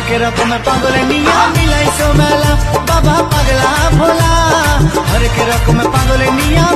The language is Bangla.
হরেক রকম পাগল নিয়া মিলাইছো মেলা বাবা পাগলা ভোলা হরেক রকম পাগল নিয়া